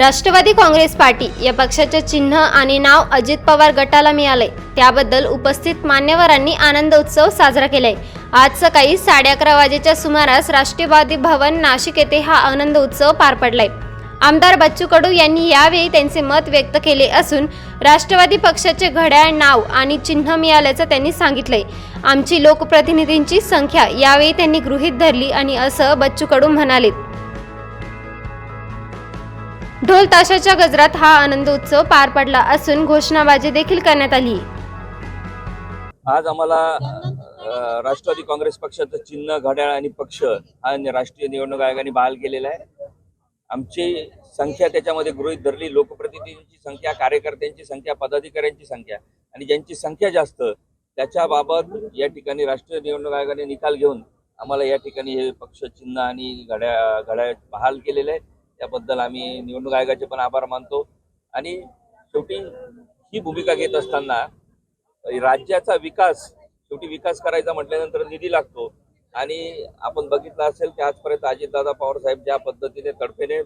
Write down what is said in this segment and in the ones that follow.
Rashtrawadi Congress party या पक्षाचे चिन्ह आणि नाव अजित पवार गटाला मिळाले. त्याबद्दल उपस्थित मान्यवरांनी आनंद उत्सव साजरा केलाय. आज सकाळी साडे अकरा वाजेच्या सुमारास राष्ट्रवादी भवन नाशिक येथे हा आनंद उत्सव पार पडलाय. आमदार बच्चू कडू यांनी यावेळी त्यांचे मत व्यक्त केले असून राष्ट्रवादी पक्षाचे घड्याळ नाव आणि चिन्ह मिळाल्याचं त्यांनी सांगितलंय. आमची लोकप्रतिनिधींची संख्या यावेळी त्यांनी गृहीत धरली आणि असं बच्चू कडू म्हणाले ढोल ताशाच्या गजरात हा आनंद उत्सव पार पडला असून घोषणाबाजी देखील करण्यात आली. आज आम्हाला राष्ट्रवादी काँग्रेस पक्षाचं चिन्ह घड्याळ आणि पक्ष हा राष्ट्रीय निवडणूक आयोगाने बहाल केलेला आहे. आमची संख्या त्याच्यामध्ये गृहीत धरली लोकप्रतिनिधींची संख्या कार्यकर्त्यांची संख्या पदाधिकाऱ्यांची संख्या. आणि ज्यांची संख्या जास्त त्याच्याबाबत या ठिकाणी राष्ट्रीय निवडणूक आयोगाने निकाल घेऊन आम्हाला या ठिकाणी हे पक्ष चिन्ह आणि घड्या घड्याळ बहाल केलेलं आहे त्याबद्दल आम्ही निवडणूक आयोगाचे पण आभार मानतो. आणि शेवटी ही भूमिका घेत असताना राज्याचा विकास शेवटी विकास करायचा म्हटल्यानंतर निधी लागतो. आणि आपण बघितलं असेल की आजपर्यंत अजितदादा पवार साहेब ज्या पद्धतीने तडफेने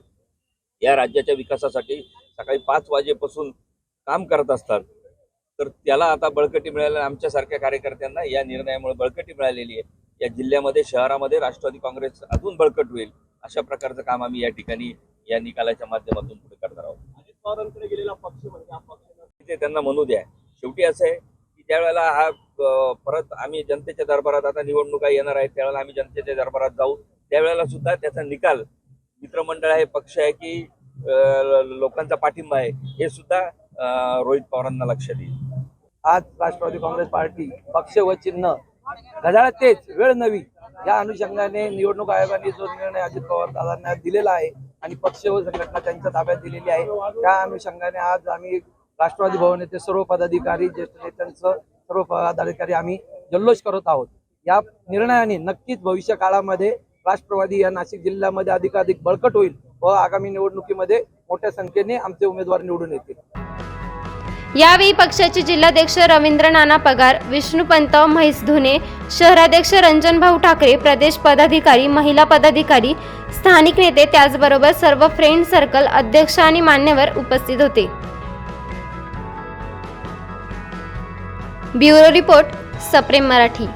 या राज्याच्या विकासासाठी सकाळी पाच वाजेपासून काम करत असतात तर त्याला आता बळकटी मिळाल्या आमच्यासारख्या कार्यकर्त्यांना या निर्णयामुळे बळकटी मिळालेली आहे. या जिल्ह्यामध्ये शहरामध्ये राष्ट्रवादी काँग्रेस अजून बळकट होईल. अशा प्रकारचं काम आम्ही या ठिकाणी या निकालाच्या माध्यमातून पुढे करणार आहोत. अजित पवारांकडे गेलेला पक्ष म्हणजे हा ते त्यांना म्हणू द्या. शेवटी असं आहे की ज्या वेळेला हा परत आम्ही जनतेच्या दरबारात आता निवडणुका येणार आहेत त्यावेळेला आम्ही जनतेच्या दरबारात जाऊ. त्यावेळेला सुद्धा त्याचा निकाल मित्रमंडळ आहे पक्ष आहे की लोकांचा पाठिंबा आहे हे सुद्धा रोहित पवारांना लक्षात येईल. आज राष्ट्रवादी काँग्रेस पार्टी पक्ष व चिन्ह. घड्याळ तेच वेळ नवी. या अनुषंगाने निवडणूक आयोगाने जो निर्णय अजित पवार दादांना दिलेला आहे आणि पक्ष व संघटना त्यांच्या ताब्यात दिलेली आहे त्या अनुषंगाने आज आम्ही राष्ट्रवादी भवन येथे सर्व पदाधिकारी ज्येष्ठ नेत्यांचं सर्व पदाधिकारी आम्ही जल्लोष करत आहोत. या निर्णयाने नक्कीच भविष्य काळामध्ये राष्ट्रवादी या नाशिक जिल्ह्यामध्ये अधिकाधिक बळकट होईल व आगामी निवडणुकीमध्ये मोठ्या संख्येने आमचे उमेदवार निवडून येतील. यावेळी पक्षाचे जिल्हाध्यक्ष रवींद्र नाना पगार विष्णुपंत म्हैस धुने शहराध्यक्ष रंजनभाऊ ठाकरे प्रदेश पदाधिकारी महिला पदाधिकारी स्थानिक नेते त्याचबरोबर सर्व फ्रेंड सर्कल अध्यक्ष आणि मान्यवर उपस्थित होते. ब्युरो रिपोर्ट सप्रेम मराठी.